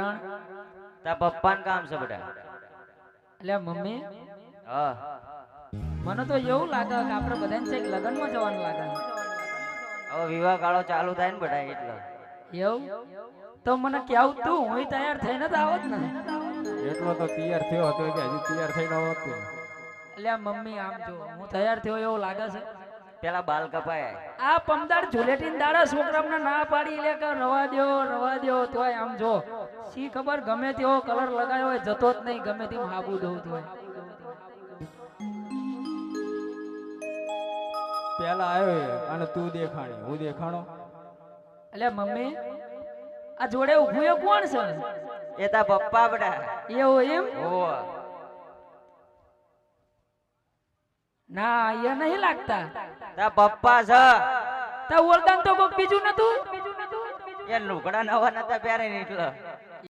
કારણ? તા પપ્પાને કામ છે બેટા. એટલે મમ્મી? હા. મને તો એવું લાગે કે આપણે બધાને છેક લગ્નમાં જવાનું લાગે. હવે વિવાહ ગાળો ચાલુ થાય ને બેટા એટલે. એવું? તો મને કેવું તું? હું તૈયાર થઈને જ આવત ને. એટલો તો તૈયાર થયો હતો કે હજી તૈયાર થઈને આવત. એટલે મમ્મી આમ જો હું તૈયાર થયો એવું લાગે છે? પેલા બાલ કપાય. આ પમદાર ઝુલેટીન દાડા છોકરામને ના પાડી લે કે રવા દ્યો રવા દ્યો તોય આમ જો. શી ખબર ગમે તેવો કલર લગાયો હોય જતો જ નહીં ગમે તેમ હાબુ દઉં તોય પેલા આવ્યો અને તું દેખાણી હું દેખાણો? એટલે મમ્મી આ જોડે ઊભું એ કોણ છે? એ તા પપ્પા બડા એવું એમ? ઓહો ના એ નહીં લાગતા. તાર પપ્પા છે. તા ઓરદાન તો કોક બીજું નતું? એ લુગડા નવા નતા પહેરે ને એટલે.